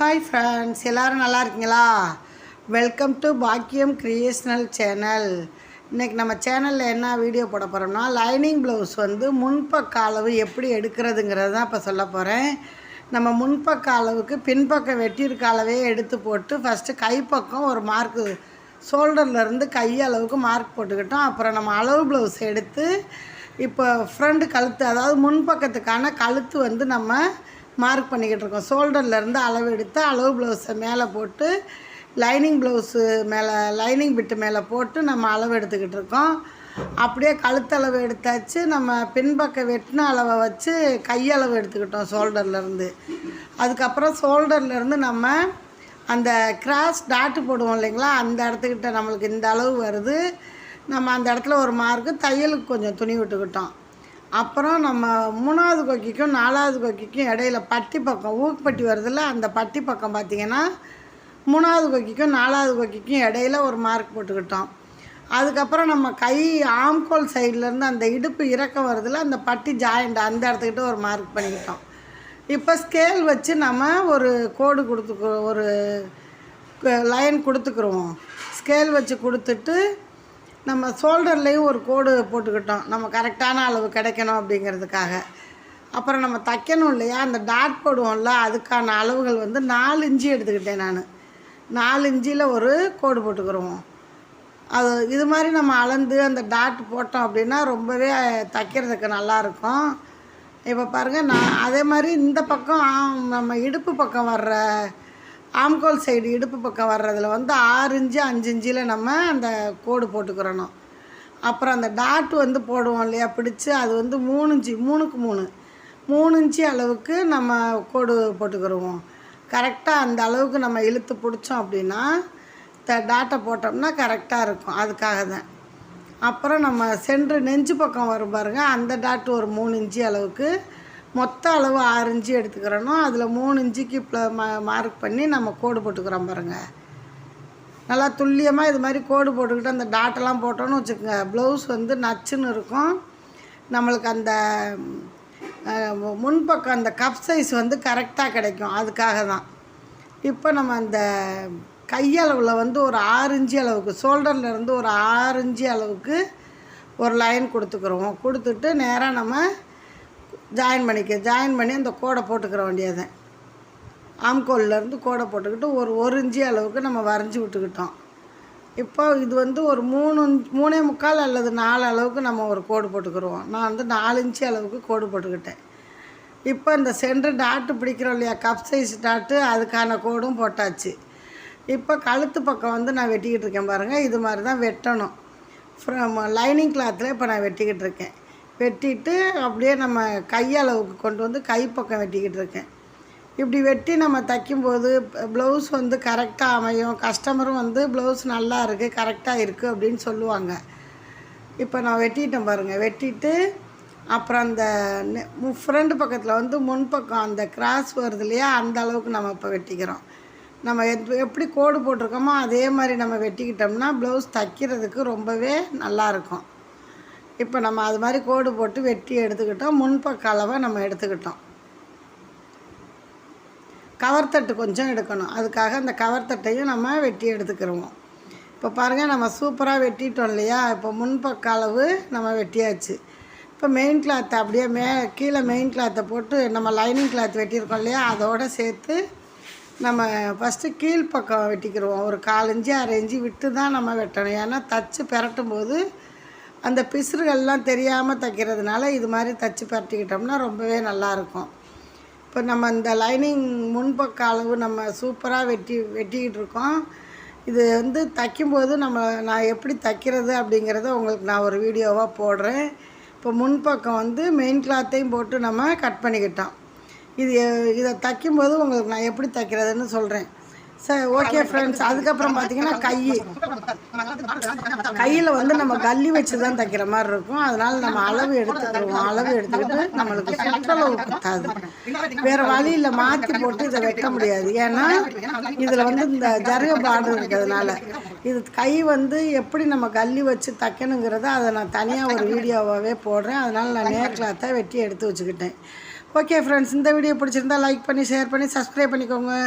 Hi friends எல்லோரும் நல்லா இருக்கீங்களா? வெல்கம் டு பாக்கியம் க்ரியேஷ்னல் சேனல் இன்றைக்கி நம்ம சேனலில் என்ன வீடியோ போட போகிறோம்னா லைனிங் ப்ளவுஸ் வந்து முன்பக்க அளவு எப்படி எடுக்கிறதுங்கிறது தான் இப்போ சொல்ல போகிறேன் நம்ம முன்பக்க அளவுக்கு பின்பக்கம் வெட்டியிருக்க அளவே எடுத்து போட்டு ஃபஸ்ட்டு கைப்பக்கம் ஒரு மார்க்கு ஷோல்டர்லேருந்து கை அளவுக்கு மார்க் போட்டுக்கிட்டோம். அப்புறம் நம்ம அளவு ப்ளவுஸ் எடுத்து இப்போ ஃப்ரண்ட் கழுத்து அதாவது முன்பக்கத்துக்கான கழுத்து வந்து நம்ம மார்க் பண்ணிக்கிட்டு இருக்கோம். ஷோல்டர்லேருந்து அளவு எடுத்து அளவு ப்ளவுஸை மேலே போட்டு லைனிங் ப்ளவுஸு மேலே லைனிங் பிட்டு மேலே போட்டு நம்ம அளவு எடுத்துக்கிட்டு இருக்கோம். அப்படியே கழுத்தளவு எடுத்தாச்சு. நம்ம பின்பக்க வெட்டின அளவை வச்சு கையளவு எடுத்துக்கிட்டோம் ஷோல்டர்லேருந்து அதுக்கப்புறம் ஷோல்டர்லேருந்து நம்ம அந்த கிராஸ் டாட்டு போடுவோம் இல்லைங்களா? அந்த இடத்துக்கிட்ட நம்மளுக்கு இந்த அளவு வருது. நம்ம அந்த இடத்துல ஒரு மார்க்கு தையலுக்கு கொஞ்சம் துணி விட்டுக்கிட்டோம். அப்புறம் நம்ம மூணாவது கொக்கிக்கும் நாலாவது கொக்கிக்கும் இடையில பட்டி பக்கம் ஊக்குப்பட்டி வருதுல்ல அந்த பட்டி பக்கம் பார்த்திங்கன்னா மூணாவது கொக்கிக்கும் நாலாவது கொக்கிக்கும் இடையில ஒரு மார்க் போட்டுக்கிட்டோம். அதுக்கப்புறம் நம்ம கை ஆம்கோல் சைட்லேருந்து அந்த இடுப்பு இறக்கம் வருதுல அந்த பட்டி ஜாயிண்ட் அந்த இடத்துக்கிட்ட ஒரு மார்க் பண்ணிக்கிட்டோம். இப்போ ஸ்கேல் வச்சு நம்ம ஒரு கோடு கொடுத்துக்கு ஒரு லைன் கொடுத்துக்குருவோம். ஸ்கேல் வச்சு கொடுத்துட்டு நம்ம ஷோல்டர்லேயும் ஒரு கோடு போட்டுக்கிட்டோம். நம்ம கரெக்டான அளவு கிடைக்கணும் அப்படிங்கிறதுக்காக. அப்புறம் நம்ம தைக்கணும் இல்லையா? அந்த டாட் போடுவோம்ல அதுக்கான அளவுகள் வந்து நாலு இன்ச்சு எடுத்துக்கிட்டேன் நான். நாலு இன்ச்சில் ஒரு கோடு போட்டுக்கிருவோம். அது இது மாதிரி நம்ம அளந்து அந்த டாட் போட்டோம் அப்படின்னா ரொம்பவே தைக்கிறதுக்கு நல்லாயிருக்கும். இப்போ பாருங்கள் நான் அதே மாதிரி இந்த பக்கம் நம்ம இடுப்பு பக்கம் வர்ற ஆம்கோல் சைடு இடுப்பு பக்கம் வர்றதில் வந்து ஆறு இன்ச்சு அஞ்சு இன்ச்சில் நம்ம அந்த கோடு போட்டுக்கிறணும். அப்புறம் அந்த டாட் வந்து போடுவோம் இல்லையா பிடிச்சு அது வந்து மூணு இன்ச்சு மூணுக்கு மூணு. மூணு இன்ச்சு அளவுக்கு நம்ம கோடு போட்டுக்கிடுவோம் கரெக்டாக அந்த அளவுக்கு நம்ம இழுத்து பிடிச்சோம் அப்படின்னா த டாட்டை போட்டோம்னா கரெக்டாக இருக்கும். அதுக்காக தான். அப்புறம் நம்ம சென்ட்ரு நெஞ்சு பக்கம் வரும் பாருங்கள் அந்த டாட் ஒரு மூணு இன்ச்சு அளவுக்கு மொத்த அளவு ஆறு இன்ச்சு எடுத்துக்கிறோன்னா அதில் மூணு இன்ச்சுக்கு ப்ள மா மார்க் பண்ணி நம்ம கோடு போட்டுக்கிறோம் பாருங்க. நல்லா துல்லியமாக இது மாதிரி கோடு போட்டுக்கிட்டு அந்த டாட்டெல்லாம் போட்டோன்னு வச்சுக்கோங்க. ப்ளவுஸ் வந்து நச்சுன்னு இருக்கும். நம்மளுக்கு அந்த முன்பக்கம் அந்த கப் சைஸ் வந்து கரெக்டாக கிடைக்கும். அதுக்காக தான். இப்போ நம்ம அந்த கையளவில் வந்து ஒரு ஆறு இன்ச்சு அளவுக்கு ஷோல்டர்ல இருந்து ஒரு ஆறு இன்ச்சு அளவுக்கு ஒரு லைன் கொடுத்துக்குறோம். கொடுத்துட்டு நேராக நம்ம ஜாயின் பண்ணிக்க ஜாயின் பண்ணி அந்த கோடை போட்டுக்கிற வேண்டியதுதான் ஆம்கோல்லேருந்து கோடை போட்டுக்கிட்டு ஒரு ஒரு இஞ்சி அளவுக்கு நம்ம வரைஞ்சி விட்டுக்கிட்டோம். இப்போ இது வந்து ஒரு மூணு மூணே முக்கால் அல்லது நாலு அளவுக்கு நம்ம ஒரு கோடு போட்டுக்கிருவோம். நான் வந்து நாலு இன்ச்சு அளவுக்கு கோடு போட்டுக்கிட்டேன். இப்போ இந்த சென்ட்ரு டாட்டு பிடிக்கிறோம் இல்லையா கப் சைஸ் டாட்டு அதுக்கான கோடும் போட்டாச்சு. இப்போ கழுத்து பக்கம் வந்து நான் வெட்டிக்கிட்டு இருக்கேன் பாருங்கள் இது மாதிரி தான் வெட்டணும். ஃப்ரம் லைனிங் கிளாத்தில் இப்போ நான் வெட்டிக்கிட்டு இருக்கேன். வெட்டிட்டு அப்படியே நம்ம கையளவுக்கு கொண்டு வந்து கைப்பக்கம் வெட்டிக்கிட்டு இருக்கேன். இப்படி வெட்டி நம்ம தைக்கும்போது ப்ளவுஸ் வந்து கரெக்டாக அமையும். கஸ்டமரும் வந்து ப்ளவுஸ் நல்லா இருக்குது கரெக்டாக இருக்குது அப்படின்னு சொல்லுவாங்க. இப்போ நான் வெட்டிட்டேன் பாருங்கள் வெட்டிட்டு அப்புறம் அந்த ஃப்ரண்ட் பக்கத்தில் வந்து முன்பக்கம் அந்த கிராஸ் வருது இல்லையா அந்த அளவுக்கு நம்ம இப்போ வெட்டிக்கிறோம். நம்ம எத் எப்படி கோடு போட்டிருக்கோமோ அதே மாதிரி நம்ம வெட்டிக்கிட்டோம்னா ப்ளவுஸ் தைக்கிறதுக்கு ரொம்பவே நல்லாயிருக்கும் இப்போ நம்ம அது மாதிரி கோடு போட்டு வெட்டி எடுத்துக்கிட்டோம். முன்பக்க அளவை நம்ம எடுத்துக்கிட்டோம். கவர் தட்டு கொஞ்சம் எடுக்கணும். அதுக்காக அந்த கவர் தட்டையும் நம்ம வெட்டி எடுத்துக்கிருவோம். இப்போ பாருங்கள் நம்ம சூப்பராக வெட்டிட்டோம் இல்லையா? இப்போ முன்பக்க அளவு நம்ம வெட்டியாச்சு. இப்போ மெயின் கிளாத்தை அப்படியே மே கீழே மெயின் கிளாத்தை போட்டு நம்ம லைனிங் கிளாத் வெட்டியிருக்கோம் இல்லையா? அதோட சேர்த்து நம்ம ஃபஸ்ட்டு கீழ்ப்பக்கம் வெட்டிக்கிடுவோம் ஒரு காலஞ்சி இஞ்சி அரை இஞ்சி விட்டு தான் நம்ம வெட்டணும். ஏன்னா தச்சு பெரட்டும் போது அந்த பிசுறுகள்லாம் தெரியாமல் தைக்கிறதுனால இது மாதிரி தைச்சி பரட்டிக்கிட்டோம்னா ரொம்பவே நல்லாயிருக்கும். இப்போ நம்ம இந்த லைனிங் முன்பக்க அளவு நம்ம சூப்பராக வெட்டி வெட்டிக்கிட்டு இருக்கோம் இது வந்து தைக்கும்போது நம்ம நான் எப்படி தைக்கிறது அப்படிங்கிறத உங்களுக்கு நான் ஒரு வீடியோவாக போடுறேன். இப்போ முன்பக்கம் வந்து மெயின் கிளாத்தையும் போட்டு நம்ம கட் பண்ணிக்கிட்டோம். இது இதை தைக்கும்போது உங்களுக்கு நான் எப்படி தைக்கிறதுன்னு சொல்கிறேன் சரி ஓகே ஃப்ரெண்ட்ஸ் அதுக்கப்புறம் பார்த்தீங்கன்னா கை. கையில் வந்து நம்ம கல்லி வச்சு தான் தைக்கிற மாதிரி இருக்கும். அதனால நம்ம அளவு எடுத்துக்கிடுவோம் அளவு எடுத்துக்கிட்டு நம்மளுக்கு சுற்றளவு பத்தாது. வேறு வழியில் மாற்றி போட்டு இதை வைக்க முடியாது. ஏன்னா இதில் வந்து இந்த ஜருக பாடு இருக்கிறதுனால. இது கை வந்து எப்படி நம்ம கல்லி வச்சு தைக்கணுங்கிறத அதை நான் தனியாக ஒரு வீடியோவாகவே போடுறேன். அதனால் நான் நேர் கிளாத்தை வெட்டி எடுத்து வச்சுக்கிட்டேன். ஓகே ஃப்ரெண்ட்ஸ் இந்த வீடியோ பிடிச்சிருந்தா லைக் பண்ணி ஷேர் பண்ணி சப்ஸ்கிரைப் பண்ணிக்கோங்க.